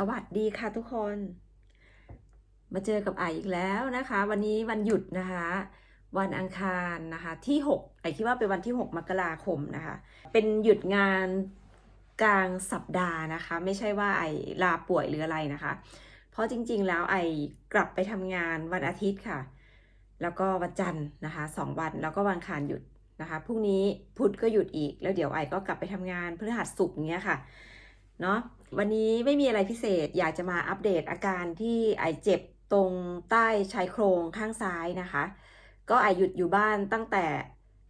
สวัสดีค่ะทุกคน มาเจอกับไออีกแล้วนะคะ วันนี้วันหยุดนะคะ วันอังคารนะคะ ที่6ไอคิดว่าเป็นวันที่ 6 มกราคมนะคะ เป็นหยุดงานกลางสัปดาห์นะคะ ไม่ใช่ว่าไอลาป่วยหรืออะไรนะคะ เพราะจริงๆแล้วไอกลับไปทำงานวันอาทิตย์ค่ะ แล้วก็วันจันทร์นะคะสองวันแล้วก็วันอังคารหยุดนะคะพรุ่งนี้พุธก็หยุดอีกแล้วเดี๋ยวไอก็กลับไปทำงานพฤหัสศุกร์เงี้ยค่ะเนาะ วันนี้ไม่มีอะไรพิเศษอยากจะมาอัปเดตอาการที่ไอเจ็บตรงใต้ชายโครงข้างซ้ายนะคะ ก็ไอหยุดอยู่บ้านตั้งแต่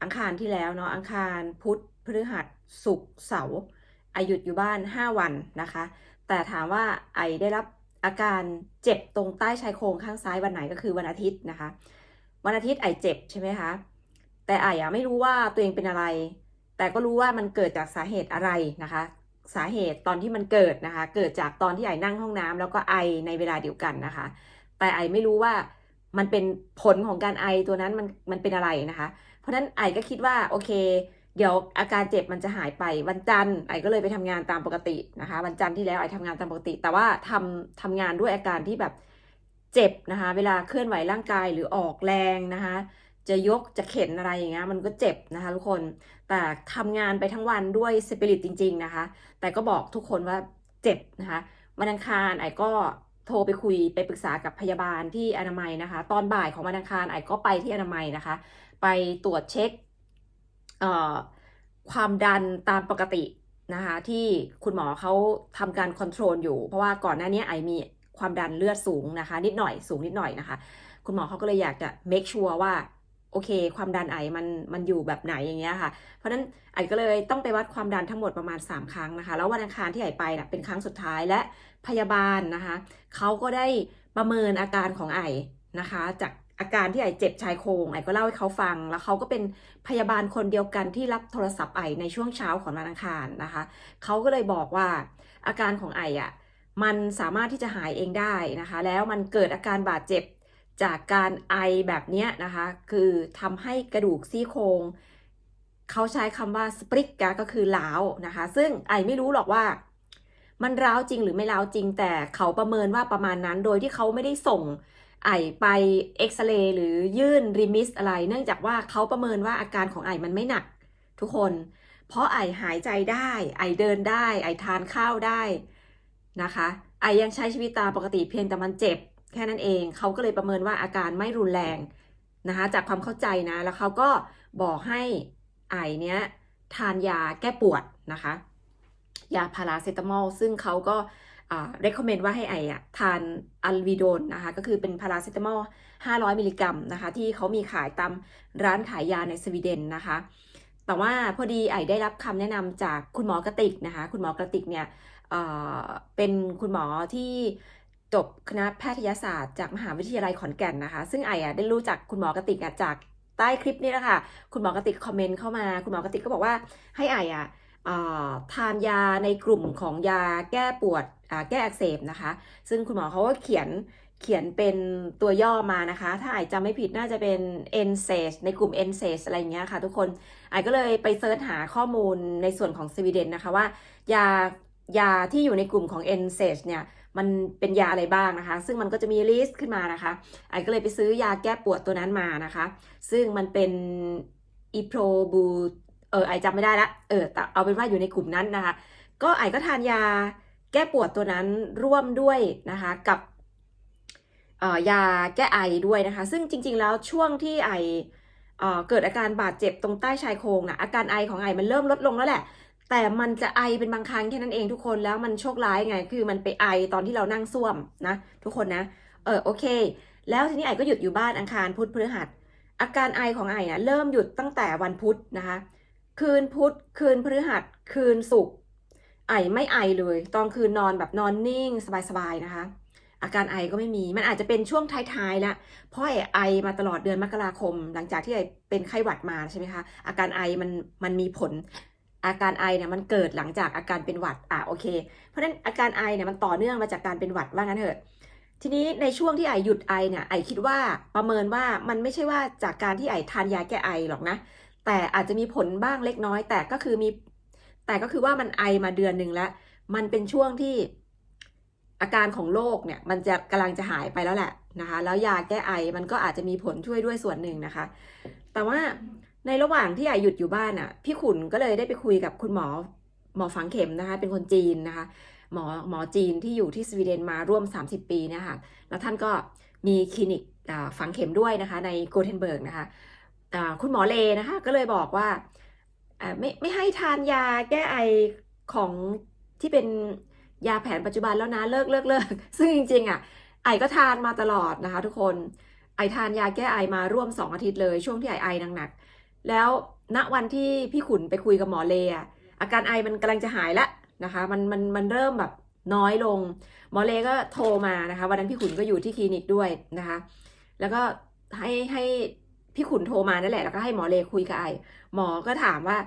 อังคารที่แล้วเนาะอังคารพุธพฤหัสศุกร์เสาร์ไอหยุดอยู่บ้าน 5 วันนะคะ แต่ถามว่าไอได้รับอาการเจ็บตรงใต้ชายโครงข้างซ้ายวันไหนก็คือวันอาทิตย์นะคะ วันอาทิตย์ไอเจ็บใช่ไหมคะแต่ไออะไม่รู้ว่าตัวเองเป็นอะไร แต่ก็รู้ว่ามันเกิดจากสาเหตุอะไรนะคะ สาเหตุตอนที่มันเกิดนะคะ เกิดจากตอนที่ไอนั่งห้องน้ำแล้วก็ไอในเวลาเดียวกันนะคะ แต่ไอไม่รู้ว่ามันเป็นผลของการไอตัวนั้นมันมันเป็นอะไรนะคะ เพราะฉะนั้นไอก็คิดว่าโอเค เดี๋ยวอาการเจ็บมันจะหายไปวันจันทร์ไอก็เลยไปทำงานตามปกตินะคะ วันจันทร์ที่แล้วไอทำงานตามปกติ แต่ว่าทำทำงานด้วยอาการที่แบบเจ็บนะคะ เวลาเคลื่อนไหวร่างกายหรือออกแรงนะคะ จะยกจะเข็นอะไรอย่างเงี้ยมันก็เจ็บนะคะทุกคนแต่ทำงานไปทั้งวันด้วยสปิริตจริง ๆนะคะ แต่ก็บอกทุกคนว่าเจ็บนะคะวันอังคารไอ้ก็โทรไปคุยไปปรึกษากับพยาบาลที่อนามัยนะคะ ตอนบ่ายของวันอังคารไอ้ก็ไปที่อนามัยนะคะ ไปตรวจเช็คความดันตามปกตินะคะ ที่คุณหมอเขาทำการคอนโทรลอยู่ เพราะว่าก่อนหน้านี้ไอมีความดันเลือดสูงนะคะ นิดหน่อยสูงนิดหน่อยนะคะ คุณหมอเขาก็เลยอยากจะ make sure ว่า โอเค ความดันไอมันมันอยู่แบบไหนอย่างเงี้ยค่ะ เพราะฉะนั้นไอก็เลยต้องไปวัดความดันทั้งหมดประมาณ 3 ครั้งนะคะ แล้ววันอังคารที่ไอไปนะเป็นครั้งสุดท้ายและพยาบาลนะคะเขาก็ได้ประเมินอาการของไอนะคะ จากอาการที่ไอเจ็บชายโครงไอก็เล่าให้เขาฟัง แล้วเขาก็เป็นพยาบาลคนเดียวกันที่รับโทรศัพท์ไอในช่วงเช้าของวันอังคารนะคะเขาก็เลยบอกว่าอาการของไออะมันสามารถที่จะหายเองได้นะคะ แล้วมันเกิดอาการบาดเจ็บ จากการไอแบบนี้นะคะ คือทำให้กระดูกซี่โครงเขาใช้คำว่าสปริกกะก็คือล้าวนะคะ ซึ่งไอไม่รู้หรอกว่า มันร้าวจริงหรือไม่ร้าวจริง แต่เขาประเมินว่าประมาณนั้นโดยที่เขาไม่ได้ส่งไอไปเอ็กซเรย์หรือยื่นรีมิสอะไร เนื่องจากว่าเขาประเมินว่าอาการของไอมันไม่หนัก ทุกคน เพราะไอหายใจได้ ไอเดินได้ ไอทานข้าวได้นะคะ ไอยังใช้ชีวิตตามปกติเพียงแต่มันเจ็บ แค่นั้นเอง เขาก็เลยประเมินว่าอาการไม่รุนแรงนะคะจากความเข้าใจนะ แล้วเขาก็บอกให้ไอเนี้ยทานยาแก้ปวดนะคะ ยาพาราเซตามอลซึ่งเขาก็อ่า recommend ว่าให้ไออะทานอัลวิโดนนะคะ ก็คือเป็นพาราเซตามอล 500 มิลลิกรัมนะคะ ที่เขามีขายตามร้านขายยาในสวีเดนนะคะ แต่ว่าพอดีไอได้รับคำแนะนำจากคุณหมอกระติกนะคะ คุณหมอกระติกเนี่ยเเป็นคุณหมอที่ จบคณะแพทยศาสตร์จากมหาวิทยาลัยขอนแก่นนะคะ ซึ่งไออะได้รู้จักคุณหมอกติกอะจากใต้คลิปนี้แหละคะคุณหมอกติกคอมเมนต์เข้ามา คุณหมอกติกก็บอกว่าให้ไออะเอ่อทานยาในกลุ่มของยาแก้ปวดแก้อักเสบนะคะ ซึ่งคุณหมอเขาก็เขียนเขียนเป็นตัวย่อมานะคะ ถ้าไอจำไม่ผิดน่าจะเป็น NSAID ในกลุ่ม NSAID อะไรเงี้ยค่ะทุกคนไอก็เลยไปเซิร์ชหาข้อมูลในส่วนของสวีเดนนะคะว่ายายาที่อยู่ในกลุ่มของ NSAID เนี่ย มันเป็นยาอะไรบ้างนะคะ ซึ่งมันก็จะมีลิสต์ขึ้นมานะคะไอก็เลยไปซื้อยาแก้ปวดตัวนั้นมานะคะ ซึ่งมันเป็นอีโปรบูเออไอจำไม่ได้ละเออแต่เอาเป็นว่าอยู่ในกลุ่มนั้นนะคะ ก็ไอก็ทานยาแก้ปวดตัวนั้นร่วมด้วยนะคะกับยาแก้ไอด้วยนะคะ ซึ่งจริง ๆ แล้วช่วงที่ไอเอ่อเกิดอาการบาดเจ็บตรงใต้ชายโครงนะอาการไอของไอมันเริ่มลดลงแล้วแหละ แต่มันจะไอเป็นบางครั้งแค่นั้นเองทุกคนแล้วมันโชคร้ายไง คือมันไปไอตอนที่เรานั่งซ่วมนะ ทุกคนนะ เออโอเค แล้วทีนี้ไอก็หยุดอยู่บ้านอังคารพุธพฤหัส อาการไอของไอนะเริ่มหยุดตั้งแต่วันพุธนะคะ คืนพุธคืนพฤหัส คืนศุกร์ไอไม่ไอเลยตอนคืนนอนแบบนอนนิ่งสบายๆนะคะ อาการไอก็ไม่มีมันอาจจะเป็นช่วงท้ายๆแล้วเพราะไอไอมาตลอดเดือนมกราคม หลังจากที่ไอเป็นไข้หวัดมาใช่ไหมคะอาการไอมันมันมีผล อาการไอเนี่ยมันเกิดหลังจากอาการเป็นหวัดอะโอเค เพราะฉะนั้นอาการไอเนี่ยมันต่อเนื่องมาจากการเป็นหวัดว่างั้นเถอะทีนี้ในช่วงที่ไอหยุดไอเนี่ยไอคิดว่าประเมินว่ามันไม่ใช่ว่าจากการที่ไอทานยาแก้ไอหรอกนะ แต่อาจจะมีผลบ้างเล็กน้อย แต่ก็คือมี แต่ก็คือว่ามันไอมาเดือนหนึ่งแล้ว มันเป็นช่วงที่อาการของโรคเนี่ย มันจะกำลังจะหายไปแล้วแหละนะคะ แล้วยาแก้ไอมันก็อาจจะมีผลช่วยด้วยส่วนหนึ่งนะคะ แต่ว่า ในระหว่างที่ไอหยุดอยู่บ้านอะ พี่ขุนก็เลยได้ไปคุยกับคุณหมอหมอฝังเข็มนะคะ เป็นคนจีนนะคะ หมอหมอจีนที่อยู่ที่สวีเดนมาร่วม 30 ปีเนะคะแล้วท่านก็มีคลินิกฝังเข็มด้วยนะคะ ในโกเทนเบิร์กนะคะคุณหมอเลนะคะ ก็เลยบอกว่าอ่าไม่ไม่ให้ทานยาแก้ไอของที่เป็นยาแผนปัจจุบันแล้วนะเลิกเลิกเลิกซึ่งจริงๆอะไอก็ทานมาตลอดนะคะ ทุกคนไอทานยาแก้ไอมาร่วม 2 อาทิตย์เลยช่วงที่ไอไอหนักๆ แล้วณวันที่พี่ขุนไปคุยกับหมอเลอะอาการไอมันกำลังจะหายแล้วนะคะมันมันมันเริ่มแบบน้อยลง หมอเลก็โทรมานะคะ วันนั้นพี่ขุนก็อยู่ที่คลินิกด้วยนะคะ แล้วก็ให้ให้พี่ขุนโทรมานั่นแหละแล้วก็ให้หมอเลคุยกับไอหมอก็ถามว่า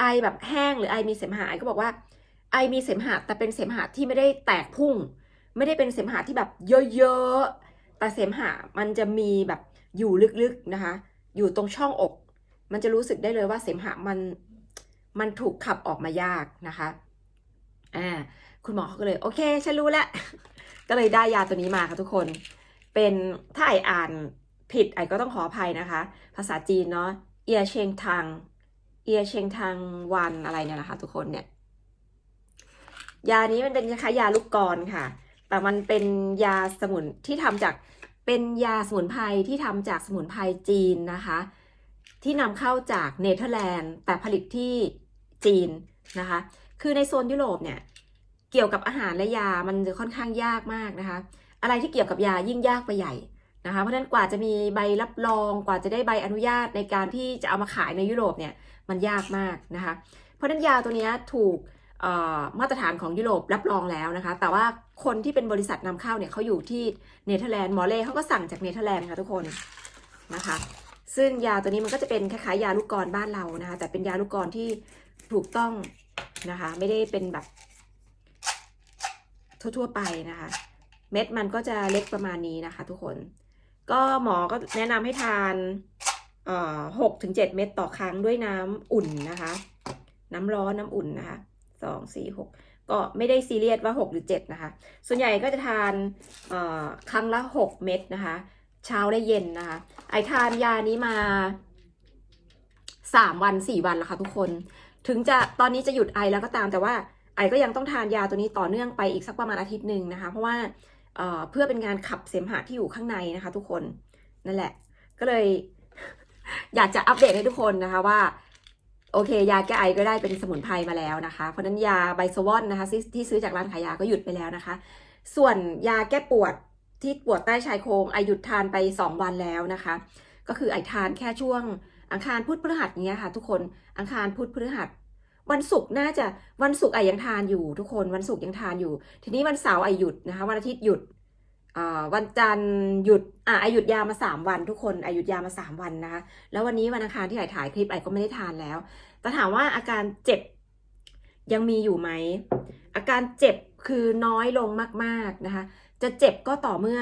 ไอแบบแห้งหรือไอมีเสมหะไอก็บอกว่าไอมีเสมหะแต่เป็นเสมหะที่ไม่ได้แตกพุ่ง ไม่ได้เป็นเสมหะที่แบบเยอะๆแต่เสมหะมันจะมีแบบอยู่ลึกๆนะคะ อยู่ตรงช่องอก มันจะรู้สึกได้เลยว่าเสมหะมันมันถูกขับออกมายากนะคะอ่าคุณหมอเขาก็เลย โอเคฉันรู้แล้ว ก็เลยได้ยาตัวนี้มาค่ะทุกคน เป็นถ้าไออ่านผิดไอก็ต้องขออภัยนะคะ ภาษาจีนเนาะเอียเชงทังเอียเชงทังวันอะไรเนี่ยนะคะ ทุกคนเนี่ย ยานี้มันเป็นคล้ายๆยาลูกกรอนค่ะ แต่มันเป็นยาสมุนที่ทำจากเป็นยาสมุนไพรที่ทำจากสมุนไพรจีนนะคะ ที่นำเข้าจากเนเธอร์แลนด์แต่ผลิตที่จีนนะคะ คือในโซนยุโรปเนี่ยเกี่ยวกับอาหารและยามันจะค่อนข้างยากมากนะคะ อะไรที่เกี่ยวกับยายิ่งยากไปใหญ่นะคะเพราะฉะนั้นกว่าจะมีใบรับรองกว่าจะได้ใบอนุญาตในการที่จะเอามาขายในยุโรปเนี่ยมันยากมากนะคะ เพราะฉะนั้นยาตัวนี้ถูกมาตรฐานของยุโรปรับรองแล้วนะคะ แต่ว่าคนที่เป็นบริษัทนำเข้าเนี่ยเขาอยู่ที่เนเธอร์แลนด์หมอเล่เขาก็สั่งจากเนเธอร์แลนด์ค่ะทุกคนนะคะ ซึ่งยาตัวนี้มันก็จะเป็นคล้ายๆยาลูกกรบ้านเรานะคะ แต่เป็นยาลูกกรที่ถูกต้องนะคะ ไม่ได้เป็นแบบ ทั่วๆไปนะคะ เม็ดมันก็จะเล็กประมาณนี้นะคะ ทุกคน ก็หมอก็แนะนำให้ทานหกถึงเจ็ดเม็ดต่อครั้งด้วยน้ำอุ่นนะคะ น้ำร้อนน้ำอุ่นนะคะสองสี่หกก็ไม่ได้ซีเรียสว่าหกหรือเจ็ดนะคะ ส่วนใหญ่ก็จะทานครั้งละหกเม็ดนะคะ เช้าและเย็นนะคะ ไอทานยานี้มาสามวันสี่วันแล้วค่ะทุกคน ถึงจะตอนนี้จะหยุดไอแล้วก็ตามแต่ว่าไอก็ยังต้องทานยาตัวนี้ต่อเนื่องไปอีกสักประมาณอาทิตย์หนึ่งนะคะ เพราะว่าเเพื่อเป็นการขับเสมหะที่อยู่ข้างในนะคะ ทุกคนนั่นแหละ ก็เลย อยากจะอัปเดตให้ทุกคนนะคะว่า โอเค ยาแก้ไอก็ได้เป็นสมุนไพรมาแล้วนะคะ เพราะนั้นยาไบโซวอนนะคะ ที่ซื้อจากร้านขายยาก็หยุดไปแล้วนะคะ ส่วนยาแก้ปวด ที่ปวดใต้ชายโครงไอหยุดทานไป 2 วันแล้วนะคะ ก็คือไอทานแค่ช่วง อังคารพุธพฤหัสเนี้ยค่ะทุกคนอังคารพุธพฤหัส วันศุกร์น่าจะวันศุกร์ไอยังทานอยู่ ทุกคนวันศุกร์ยังทานอยู่ ทีนี้วันเสาร์ไอหยุดนะคะ วันอาทิตย์หยุดวันจันทร์หยุดอ่าไอหยุดยามาสามวันทุกคนไอหยุดยามาสามวันนะคะแล้ววันนี้วันอังคารที่ไอถ่ายคลิปไอก็ไม่ได้ทานแล้ว แต่ถามว่าอาการเจ็บยังมีอยู่ไหมอาการเจ็บคือน้อยลงมากๆนะคะ จะเจ็บก็ต่อเมื่อ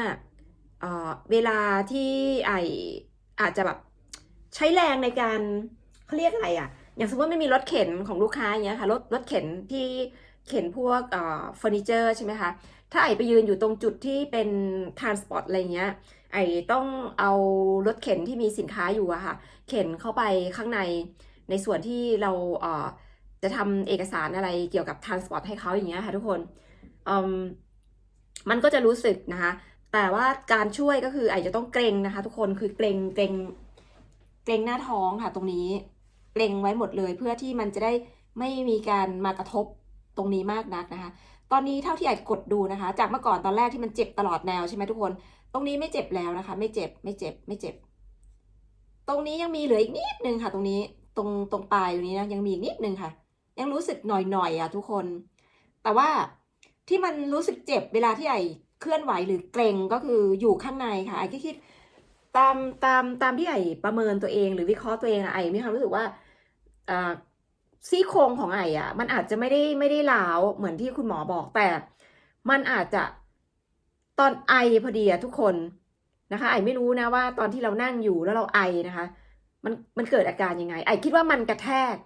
เออเวลาที่ไออาจจะแบบใช้แรงในการเขาเรียกอะไรอะ่ะ อย่างสมมติไม่มีรถเข็นของลูกค้าอย่างเงี้ยค่ะรถรถเข็นที่เข็นพวกเอ่อเฟอร์นิเจอร์ใช่ไหมคะ ถ้าไอไปยืนอยู่ตรงจุดที่เป็นทรานสปอร์ตอะไรเงี้ย ไอต้องเอารถเข็นที่มีสินค้าอยู่อะค่ะ เข็นเข้าไปข้างในในส่วนที่เราเอ่อจะทำเอกสารอะไรเกี่ยวกับทรานสปอร์ตให้เขาอย่างเงี้ยค่ะทุกคนอืม มันก็จะรู้สึกนะคะ แต่ว่าการช่วยก็คือไอจะต้องเกรงนะคะ ทุกคนคือเกรงเกรงเกรงหน้าท้องค่ะ ตรงนี้เกรงไว้หมดเลยเพื่อที่มันจะได้ไม่มีการมากระทบตรงนี้มากนักนะคะ ตอนนี้เท่าที่ไอกดดูนะคะ จากเมื่อก่อนตอนแรกที่มันเจ็บตลอดแนวใช่ไหมทุกคน ตรงนี้ไม่เจ็บแล้วนะคะ ไม่เจ็บไม่เจ็บไม่เจ็บ ตรงนี้ยังมีเหลืออีกนิดนึงค่ะ ตรงนี้ตรงตรงปลายตรงนี้นะยังมีอีกนิดนึงค่ะ ยังรู้สึกหน่อยๆอะทุกคน แต่ว่า ที่มันรู้สึกเจ็บเวลาที่ไอเคลื่อนไหวหรือเกรงก็คืออยู่ข้างในค่ะไอก็คิดตามตามตามที่ไอประเมินตัวเอง หรือวิเคราะห์ตัวเองอะไอมีความรู้สึกว่าซี่โครงของไออะมันอาจจะไม่ได้ไม่ได้ล้าวเหมือนที่คุณหมอบอกแต่ มันอาจจะตอนไอพอดีอะทุกคนนะคะ ไอไม่รู้นะว่าตอนที่เรานั่งอยู่แล้วเราไอนะคะ มันมันเกิดอาการยังไง ไอคิดว่ามันกระแทก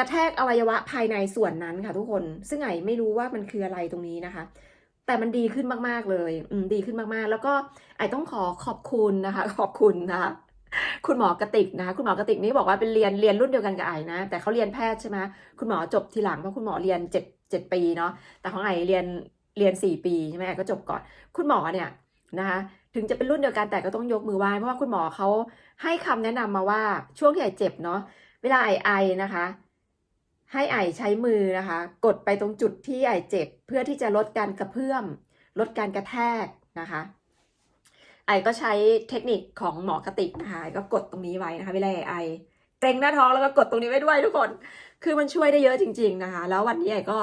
กระแทกอวัยวะภายในส่วนนั้นค่ะทุกคน ซึ่งไอไม่รู้ว่ามันคืออะไรตรงนี้นะคะ แต่มันดีขึ้นมากๆเลยอืมดีขึ้นมากๆ แล้วก็ไอต้องขอขอบคุณนะคะ ขอบคุณนะคะคุณหมอกระติกนะคะคุณหมอกระติกนี่บอกว่าเป็นเรียนเรียนรุ่นเดียวกันกับไอนะ แต่เขาเรียนแพทย์ใช่ไหมคุณหมอจบทีหลังเพราะคุณหมอเรียนเจ็ดเจ็ดปีเนาะแต่ของไอเรียนเรียนสี่ปีใช่ไหมไอก็จบก่อน คุณหมอเนี่ยนะคะถึงจะเป็นรุ่นเดียวกันแต่ก็ต้องยกมือไหว้เพราะว่าคุณหมอเขาให้คำแนะนำมาว่าช่วงที่ไอเจ็บเนาะเวลาไอไอนะคะ ให้ไอใช้มือนะคะ กดไปตรงจุดที่ไอเจ็บ เพื่อที่จะลดการกระเพื่อม ลดการกระแทกนะคะ ไอก็ใช้เทคนิคของหมอกระติกนะคะก็กดตรงนี้ไว้นะคะเวลาไอเกรงหน้าท้องแล้วก็กดตรงนี้ไว้ด้วยทุกคน คือมันช่วยได้เยอะจริง ๆนะคะ แล้ววันนี้ไอก็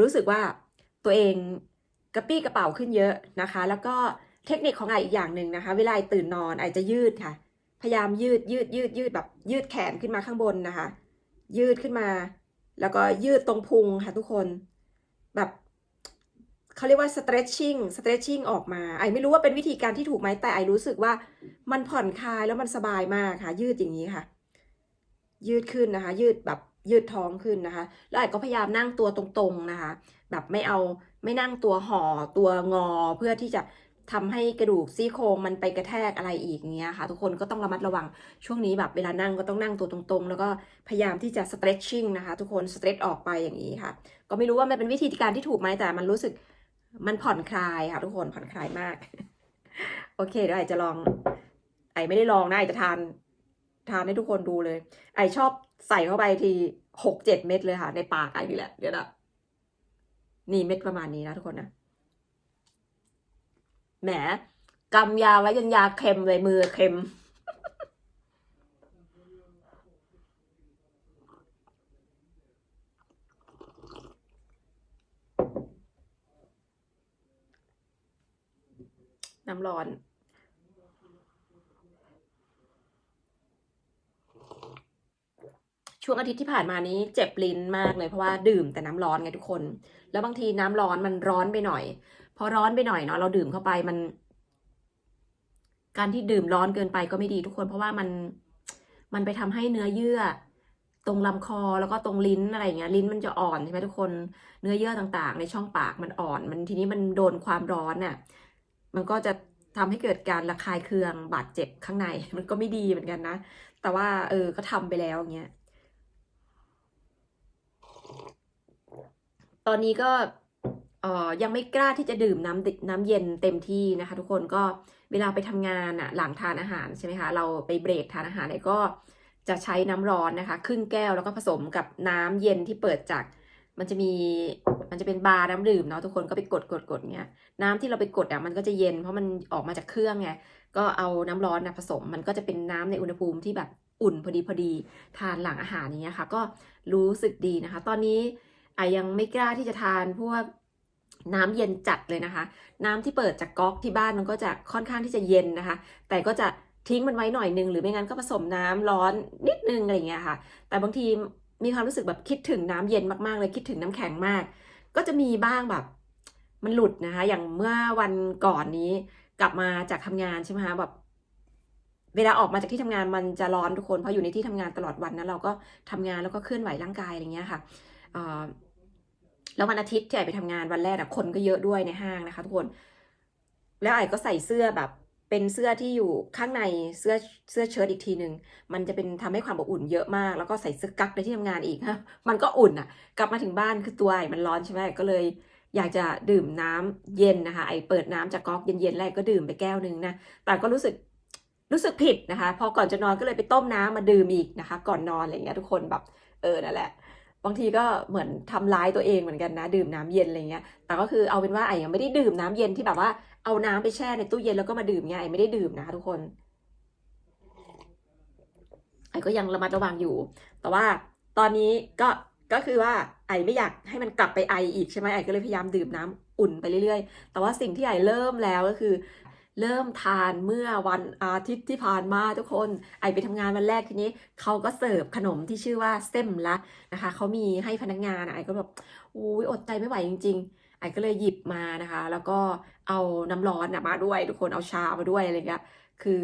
รู้สึกว่าตัวเองกระปี้กระเป๋าขึ้นเยอะนะคะ แล้วก็เทคนิคของไออีกอย่างหนึ่งนะคะ เวลาไอตื่นนอนไอจะยืดค่ะ พยายามยืดยืดยืดยืดแบบยืดแขนขึ้นมาข้างบนนะคะ ยืดขึ้นมา แล้วก็ยืดตรงพุงค่ะทุกคน แบบเขาเรียกว่า stretching stretching ออกมา ไอไม่รู้ว่าเป็นวิธีการที่ถูกไหมแต่ไอรู้สึกว่ามันผ่อนคลายแล้วมันสบายมากค่ะ ยืดอย่างนี้ค่ะ ยืดขึ้นนะคะ ยืดแบบยืดท้องขึ้นนะคะ แล้วไอก็พยายามนั่งตัวตรงๆนะคะ แบบไม่เอาไม่นั่งตัวห่อตัวงอเพื่อที่จะ ทำให้กระดูกซี่โครงมันไปกระแทกอะไรอีกเงี้ยค่ะ ทุกคนก็ต้องระมัดระวังช่วงนี้แบบเวลานั่งก็ต้องนั่งตัวตรงๆ แล้วก็พยายามที่จะ stretching นะคะ ทุกคน stretch ออกไปอย่างนี้ค่ะ ก็ไม่รู้ว่ามันเป็นวิธีการที่ถูกไหมแต่มันรู้สึกมันผ่อนคลายค่ะทุกคนผ่อนคลายมาก โอเคเดี๋ยวไอจะลอง ไอไม่ได้ลองนะไอจะทาน ทานให้ทุกคนดูเลย ไอชอบใส่เข้าไปทีหกเจ็ดเม็ดเลยค่ะ ในปากไอนี่แหละเดี๋ยวนะนี่เม็ดประมาณนี้นะทุกคนนะ แหมกำยาไว้จนยาเค็มเลยมือเค็ม น้ำร้อนช่วงอาทิตย์ที่ผ่านมานี้เจ็บลิ้นมากเลยเพราะว่าดื่มแต่น้ำร้อนไงทุกคน แล้วบางทีน้ำร้อนมันร้อนไปหน่อย พอร้อนไปหน่อยเนาะเราดื่มเข้าไปมัน การที่ดื่มร้อนเกินไปก็ไม่ดีทุกคน เพราะว่ามันมันไปทำให้เนื้อเยื่อ ตรงลำคอแล้วก็ตรงลิ้นอะไรเงี้ยลิ้นมันจะอ่อนใช่ไหมทุกคนเนื้อเยื่อต่างๆ ในช่องปากมันอ่อน มันทีนี้มันโดนความร้อนน่ะ มันก็จะทำให้เกิดการระคายเคืองบาดเจ็บข้างใน มันก็ไม่ดีเหมือนกันนะ แต่ว่า เออ ก็ทำไปแล้วอย่างเงี้ย ตอนนี้ก็ ยังไม่กล้าที่จะดื่มน้ำน้ำเย็นเต็มที่นะคะ ทุกคนก็เวลาไปทำงานอะหลังทานอาหารใช่ไหมคะเราไปเบรกทานอาหารเนี่ยก็จะใช้น้ำร้อนนะคะ ครึ่งแก้วแล้วก็ผสมกับน้ำเย็นที่เปิดจาก มันจะมีมันจะเป็นบาร์น้ำดื่มเนาะทุกคนก็ไปกดกดกดเงี้ยน้ำที่เราไปกดอะมันก็จะเย็น เพราะมันออกมาจากเครื่องไงก็เอาน้ำร้อนนะผสม มันก็จะเป็นน้ำในอุณหภูมิที่แบบอุ่นพอดีพอดีทานหลังอาหารอย่างเงี้ยค่ะ ก็รู้สึกดีนะคะ ตอนนี้ไอยังไม่กล้าที่จะทานพวก น้ำเย็นจัดเลยนะคะ น้ำที่เปิดจากก๊อกที่บ้านมันก็จะค่อนข้างที่จะเย็นนะคะ แต่ก็จะทิ้งมันไว้หน่อยนึงหรือไม่งั้นก็ผสมน้ำร้อนนิดนึงอะไรเงี้ยค่ะ แต่บางทีมีความรู้สึกแบบคิดถึงน้ำเย็นมากๆเลยคิดถึงน้ำแข็งมาก ก็จะมีบ้างแบบมันหลุดนะคะ อย่างเมื่อวันก่อนนี้กลับมาจากทำงานใช่ไหมคะแบบเวลาออกมาจากที่ทำงานมันจะร้อนทุกคนเพราะอยู่ในที่ทำงานตลอดวันนะเราก็ทำงานแล้วก็เคลื่อนไหวร่างกายอะไรเงี้ยค่ะอ่อ แล้ววันอาทิตย์ที่ไอไปทำงานวันแรกอะคนก็เยอะด้วยในห้างนะคะทุกคน แล้วไอก็ใส่เสื้อแบบเป็นเสื้อที่อยู่ข้างในเสื้อเสื้อเชิ้ตอีกทีหนึ่งมันจะเป็นทำให้ความอบอุ่นเยอะมาก แล้วก็ใส่เสื้อกั๊กในที่ทำงานอีกฮะมันก็อุ่นอะกลับมาถึงบ้านคือตัวไอมันร้อนใช่ไหมก็เลยอยากจะดื่มน้ำเย็นนะคะ ไอเปิดน้ำจากก๊อกเย็นๆแรกก็ดื่มไปแก้วหนึ่งนะ แต่ก็รู้สึกรู้สึกผิดนะคะ พอก่อนจะนอนก็เลยไปต้มน้ำมาดื่มอีกนะคะ ก่อนนอนอะไรเงี้ยทุกคนแบบเออนั่นแหละ บางทีก็เหมือนทำร้ายตัวเองเหมือนกันนะ ดื่มน้ำเย็นอะไรเงี้ย แต่ก็คือเอาเป็นว่าไอยังไม่ได้ดื่มน้ำเย็นที่แบบว่าเอาน้ำไปแช่ในตู้เย็นแล้วก็มาดื่มเงี้ยไอไม่ได้ดื่มนะทุกคนไอก็ยังระมัดระวังอยู่ แต่ว่าตอนนี้ก็ก็คือว่าไอไม่อยากให้มันกลับไปไออีกใช่ไหมไอก็เลยพยายามดื่มน้ำอุ่นไปเรื่อยๆ แต่ว่าสิ่งที่ไอเริ่มแล้วก็คือ เริ่มทานเมื่อวันอาทิตย์ที่ผ่านมาทุกคน ไอไปทำงานวันแรกทีนี้เขาก็เสิร์ฟขนมที่ชื่อว่าเส้มละนะคะเขามีให้พนักงานอะไอก็แบบอุ้ยอดใจไม่ไหวจริง ๆ ไอก็เลยหยิบมานะคะ แล้วก็เอาน้ำร้อนนะมาด้วย ทุกคนเอาชามาด้วยอะไรเงี้ยคือ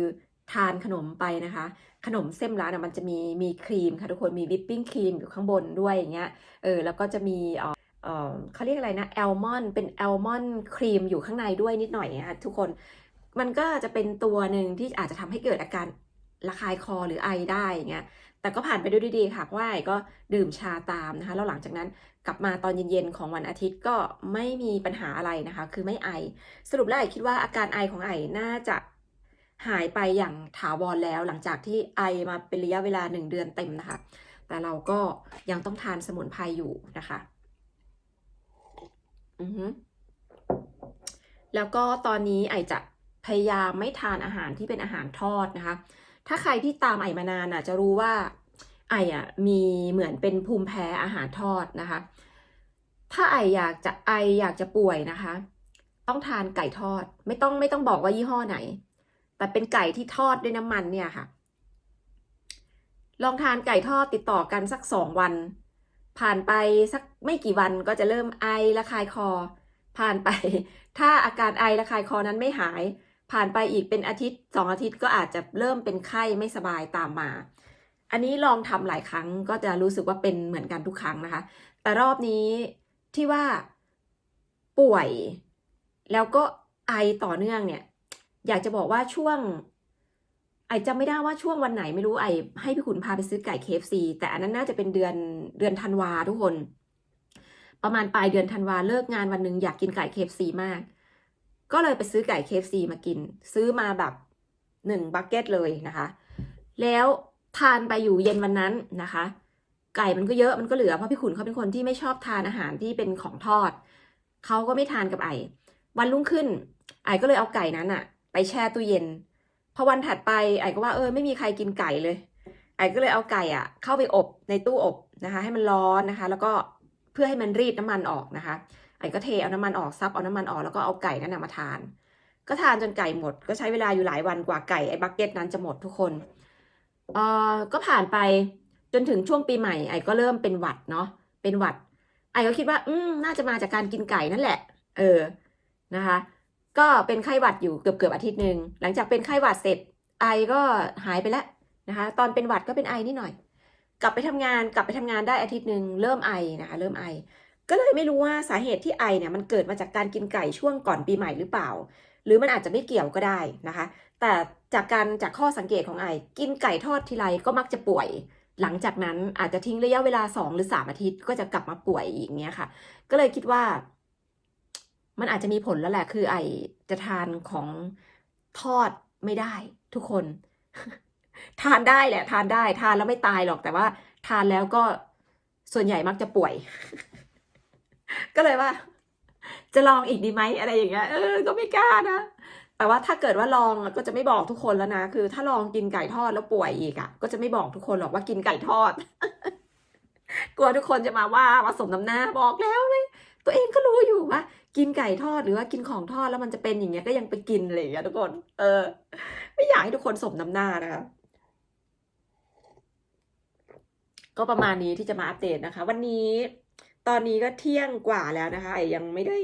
ทานขนมไปนะคะ ขนมเส้นร้านอะมันจะมีมีครีมค่ะทุกคนมีวิปปิ้งครีมอยู่ข้างบนด้วยอย่างเงี้ยเออแล้วก็จะมีเอ่อเออเขาเรียกอะไรนะแอลมอนเป็นแอลมอนครีมอยู่ข้างในด้วยนิดหน่อยนะคะทุกคน มันก็จะเป็นตัวหนึ่งที่อาจจะทำให้เกิดอาการระคายคอหรือไอได้อย่างเงี้ย แต่ก็ผ่านไปด้วยดีค่ะ เพราะว่าไอก็ดื่มชาตามนะคะ แล้วหลังจากนั้นกลับมาตอนเย็นๆของวันอาทิตย์ก็ไม่มีปัญหาอะไรนะคะ คือไม่ไอ สรุปแล้วไอคิดว่าอาการไอของไอน่าจะหายไปอย่างถาวรแล้ว หลังจากที่ไอมาเป็นระยะเวลาหนึ่งเดือนเต็มนะคะ แต่เราก็ยังต้องทานสมุนไพรอยู่นะคะ อือฮึแล้วก็ตอนนี้ไอจะ พยายามไม่ทานอาหารที่เป็นอาหารทอดนะคะ ถ้าใครที่ตามไอมานานอะจะรู้ว่าไออะมีเหมือนเป็นภูมิแพ้อาหารทอดนะคะ ถ้าไออยากจะไออยากจะป่วยนะคะ ต้องทานไก่ทอด ไม่ต้องไม่ต้องบอกว่ายี่ห้อไหน แต่เป็นไก่ที่ทอดด้วยน้ำมันเนี่ยค่ะ ลองทานไก่ทอดติดต่อกันสักสองวัน ผ่านไปสักไม่กี่วันก็จะเริ่มไอระคายคอ ผ่านไป ถ้าอาการไอระคายคอนั้นไม่หาย ผ่านไปอีกเป็นอาทิตย์สองอาทิตย์ก็อาจจะเริ่มเป็นไข้ไม่สบายตามมา อันนี้ลองทำหลายครั้งก็จะรู้สึกว่าเป็นเหมือนกันทุกครั้งนะคะ แต่รอบนี้ที่ว่าป่วย แล้วก็ไอต่อเนื่องเนี่ย อยากจะบอกว่าช่วง ไอจำไม่ได้ว่าช่วงวันไหนไม่รู้ไอ ให้พี่ขุนพาไปซื้อไก่ KFC แต่อันนั้นน่าจะเป็นเดือนเดือนธันวาทุกคน ประมาณปลายเดือนธันวาเลิกงานวันหนึ่งอยากกินไก่ KFC มาก ก็เลยไปซื้อไก่ KFC มากิน ซื้อมาแบบหนึ่งบักเก็ตเลยนะคะ แล้วทานไปอยู่เย็นวันนั้นนะคะ ไก่มันก็เยอะมันก็เหลือเพราะพี่ขุนเขาเป็นคนที่ไม่ชอบทานอาหารที่เป็นของทอดเขาก็ไม่ทานกับไอวันรุ่งขึ้น ไอก็เลยเอาไก่นั้นอะไปแช่ตู้เย็นพอวันถัดไปไอก็ว่าเออไม่มีใครกินไก่เลย ไอก็เลยเอาไก่อะเข้าไปอบในตู้อบนะคะ ให้มันร้อนนะคะ แล้วก็เพื่อให้มันรีดน้ำมันออกนะคะ ไอก็เทเอาน้ำมันออกซับเอาน้ำมันออกแล้วก็เอาไก่นั้นนะมาทาน ก็ทานจนไก่หมด ก็ใช้เวลาอยู่หลายวันกว่าไก่ไอ้บักเก็ตนั้นจะหมดทุกคนเอ่อก็ผ่านไปจนถึงช่วงปีใหม่ ไอ้ก็เริ่มเป็นหวัดเนาะเป็นหวัด ไอ้ก็คิดว่า อืมน่าจะมาจากการกินไก่นั่นแหละ เออนะคะ ก็เป็นไข้หวัดอยู่เกือบเกือบอาทิตย์หนึ่งหลังจากเป็นไข้หวัดเสร็จ ไอก็หายไปแล้วนะคะ ตอนเป็นหวัดก็เป็นไอนิดหน่อย กลับไปทำงานกลับไปทำงานได้อาทิตย์หนึ่งเริ่มไอนะคะเริ่มไอ ก็เลยไม่รู้ว่าสาเหตุที่ไอเนี่ยมันเกิดมาจากการกินไก่ช่วงก่อนปีใหม่หรือเปล่า หรือมันอาจจะไม่เกี่ยวก็ได้นะคะ แต่จากการจากข้อสังเกตของไอ กินไก่ทอดทีไรก็มักจะป่วย หลังจากนั้นอาจจะทิ้งระยะเวลาสองหรือสามอาทิตย์ก็จะกลับมาป่วยอีกเนี้ยค่ะ ก็เลยคิดว่า มันอาจจะมีผลแล้วแหละคือไอจะทานของทอดไม่ได้ ทุกคน ทานได้แหละ ทานได้ ทานแล้วไม่ตายหรอกแต่ว่า ทานแล้วก็ส่วนใหญ่มักจะป่วย ก็เลยว่า จะลองอีกดีไหมอะไรอย่างเงี้ย เออ ก็ไม่กล้านะ แต่ว่าถ้าเกิดว่าลองก็จะไม่บอกทุกคนแล้วนะ คือ ถ้าลองกินไก่ทอดแล้วป่วยอีกอะ่ะ ก็จะไม่บอกทุกคนหรอกว่ากินไก่ทอด กลัวทุกคนจะมาว่ามาสมน้ำหน้าบอกแล้วเลยตัวเองก็รู้อยู่ว่ากินไก่ทอดหรือว่ากินของทอดแล้วมันจะเป็นอย่างเงี้ยก็ยังไปกินอะไรอย่างเงี้ยทุกคน เออ ไม่อยากให้ทุกคนสมน้ำหน้านะคะก็ประมาณนี้ที่จะมาอัปเดตนะคะ วันนี้ ตอนนี้ก็เที่ยงกว่าแล้วนะคะไอยังไม่ได้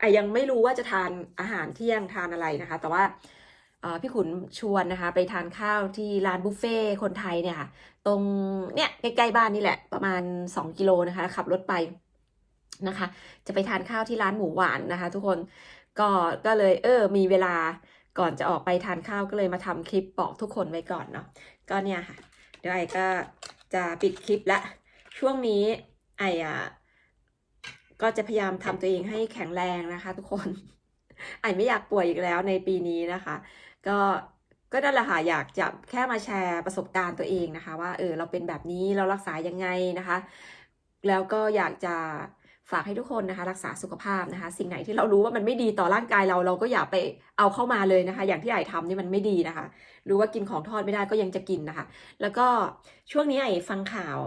ไอยังไม่รู้ว่าจะทานอาหารเที่ยงทานอะไรนะคะ แต่ว่าพี่ขุนชวนนะคะ ไปทานข้าวที่ร้านบุฟเฟ่คนไทยเนี่ยค่ะ ตรงเนี่ยใกล้ๆบ้านนี่แหละ ประมาณ 2 กิโลนะคะ ขับรถไปนะคะ จะไปทานข้าวที่ร้านหมูหวานนะคะ ทุกคนก็ก็เลยเออ มีเวลาก่อนจะออกไปทานข้าวก็เลยมาทำคลิปบอกทุกคนไว้ก่อนเนาะก็เนี่ยค่ะ เดี๋ยวไอก็จะปิดคลิปละช่วงนี้ ไออะก็จะพยายามทำตัวเองให้แข็งแรงนะคะ ทุกคน ไอไม่อยากป่วยอีกแล้วในปีนี้นะคะ ก็ก็นั่นแหละค่ะอยากจะแค่มาแชร์ประสบการณ์ตัวเองนะคะ ว่าเออเราเป็นแบบนี้เรารักษายังไงนะคะ แล้วก็อยากจะฝากให้ทุกคนนะคะ รักษาสุขภาพนะคะ สิ่งไหนที่เรารู้ว่ามันไม่ดีต่อร่างกายเราเราก็อย่าไปเอาเข้ามาเลยนะคะ อย่างที่ไอทำนี่มันไม่ดีนะคะ รู้ว่ากินของทอดไม่ได้ก็ยังจะกินนะคะ แล้วก็ช่วงนี้ไอ้ฟังข่าว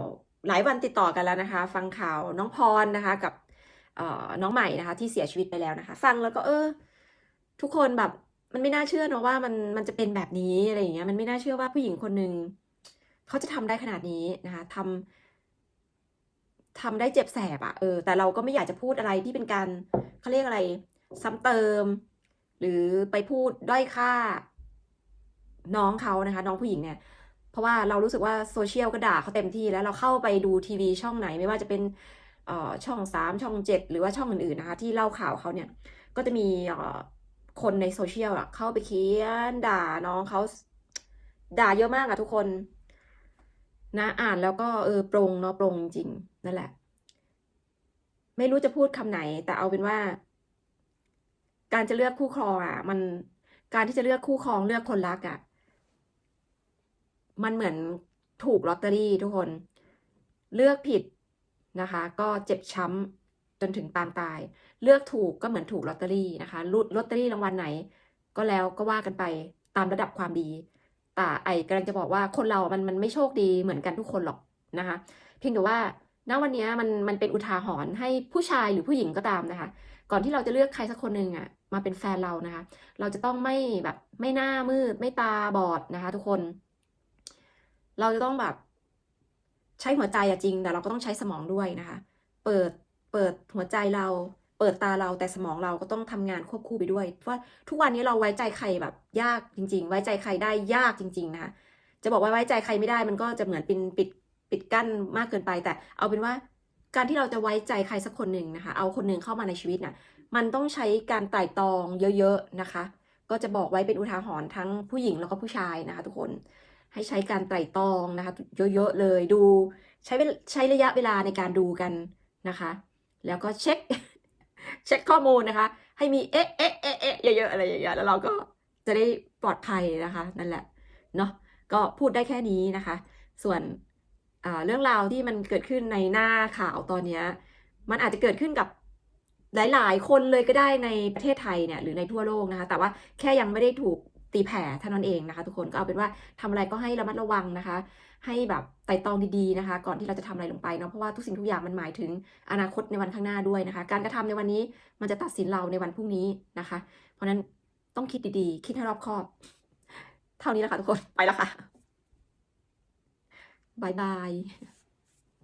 หลายวันติดต่อกันแล้วนะคะ ฟังข่าวน้องพรนะคะ กับน้องใหม่นะคะ ที่เสียชีวิตไปแล้วนะคะ ฟังแล้วก็เออ ทุกคนแบบมันไม่น่าเชื่อเนะว่ามันมันจะเป็นแบบนี้อะไรอย่างเงี้ยมันไม่น่าเชื่อว่าผู้หญิงคนหนึ่งเขาจะทำได้ขนาดนี้นะคะทำทำได้เจ็บแสบอะเออแต่เราก็ไม่อยากจะพูดอะไรที่เป็นการเขาเรียกอะไร ซ้ำเติม หรือไปพูดด้อยค่า น้องเขานะคะ น้องผู้หญิงเนี่ย เพราะว่าเรารู้สึกว่าโซเชียลก็ด่าเขาเต็มที่แล้วเราเข้าไปดูทีวีช่องไหนไม่ว่าจะเป็นช่องสามช่องเจ็ดหรือว่าช่องอื่นๆนะคะที่เล่าข่าวเขาเนี่ยก็จะมีคนในโซเชียลอะเข้าไปเขียนด่าน้องเขาด่าเยอะมากอะทุกคน นะอ่านแล้วก็เออปรงเนาะปรงจริงนั่นแหละ ไม่รู้จะพูดคำไหน แต่เอาเป็นว่า การจะเลือกคู่ครองอะมันการที่จะเลือกคู่ครองเลือกคนรักอะ มันเหมือนถูกลอตเตอรี่ทุกคน เลือกผิดนะคะ ก็เจ็บช้ำจนถึงปางตาย เลือกถูกก็เหมือนถูกลอตเตอรี่นะคะลุดลอตเตอรี่รางวัลไหน ก็แล้วก็ว่ากันไปตามระดับความดี แต่ไอ้กำลังจะบอกว่าคนเรา มันมันไม่โชคดีเหมือนกันทุกคนหรอกนะคะ เพียงแต่ว่าณวันนี้มันมันเป็นอุทาหรณ์ให้ผู้ชายหรือผู้หญิงก็ตามนะคะ ก่อนที่เราจะเลือกใครสักคนหนึ่งอะมาเป็นแฟนเรานะคะ เราจะต้องไม่แบบไม่หน้ามืดไม่ตาบอดนะคะ ทุกคน เราจะต้องแบบใช้หัวใจอะจริง แต่เราก็ต้องใช้สมองด้วยนะคะ เปิดเปิดหัวใจเรา เปิดตาเราแต่สมองเราก็ต้องทำงานควบคู่ไปด้วยเพราะทุกวันนี้เราไว้ใจใครแบบยากจริง ๆ ไว้ใจใครได้ยากจริง ๆ นะคะจะบอกว่าไว้ใจใครไม่ได้มันก็จะเหมือนเป็นปิดปิดกั้นมากเกินไป แต่เอาเป็นว่าการที่เราจะไว้ใจใครสักคนหนึ่งนะคะ เอาคนหนึ่งเข้ามาในชีวิตน่ะมันต้องใช้การไต่ตองเยอะ ๆ นะคะ ก็จะบอกไว้เป็นอุทาหรณ์ทั้งผู้หญิงแล้วก็ผู้ชายนะคะ ทุกคน ให้ใช้การไตร่ตรองนะคะ เยอะๆเลยดูใช้เวลใช้ระยะเวลาในการดูกันนะคะ แล้วก็เช็คเช็คข้อมูลนะคะ ให้มีเอ๊ะเอ๊ะเอ๊ะเอ๊ะเยอะๆอะไรอย่างเงี้ยแล้วเราก็จะได้ปลอดภัยนะคะ นั่นแหละเนาะก็พูดได้แค่นี้นะคะ ส่วนเรื่องราวที่มันเกิดขึ้นในหน้าข่าวตอนเนี้ยมันอาจจะเกิดขึ้นกับหลาย ๆ คนเลยก็ได้ในประเทศไทยเนี่ยหรือในทั่วโลกนะคะ แต่ว่าแค่ยังไม่ได้ถูก ตีแผ่เท่านั้นเองนะคะ ทุกคนก็เอาเป็นว่าทำอะไรก็ให้ระมัดระวังนะคะ ให้แบบไต่ตรองดีๆนะคะ ก่อนที่เราจะทำอะไรลงไปเนาะเพราะว่าทุกสิ่งทุกอย่างมันหมายถึงอนาคตในวันข้างหน้าด้วยนะคะ การกระทำในวันนี้มันจะตัดสินเราในวันพรุ่งนี้นะคะ เพราะนั้นต้องคิดดีๆ คิดให้รอบคอบ เท่านี้แหละค่ะทุกคนไปแล้วค่ะบายบาย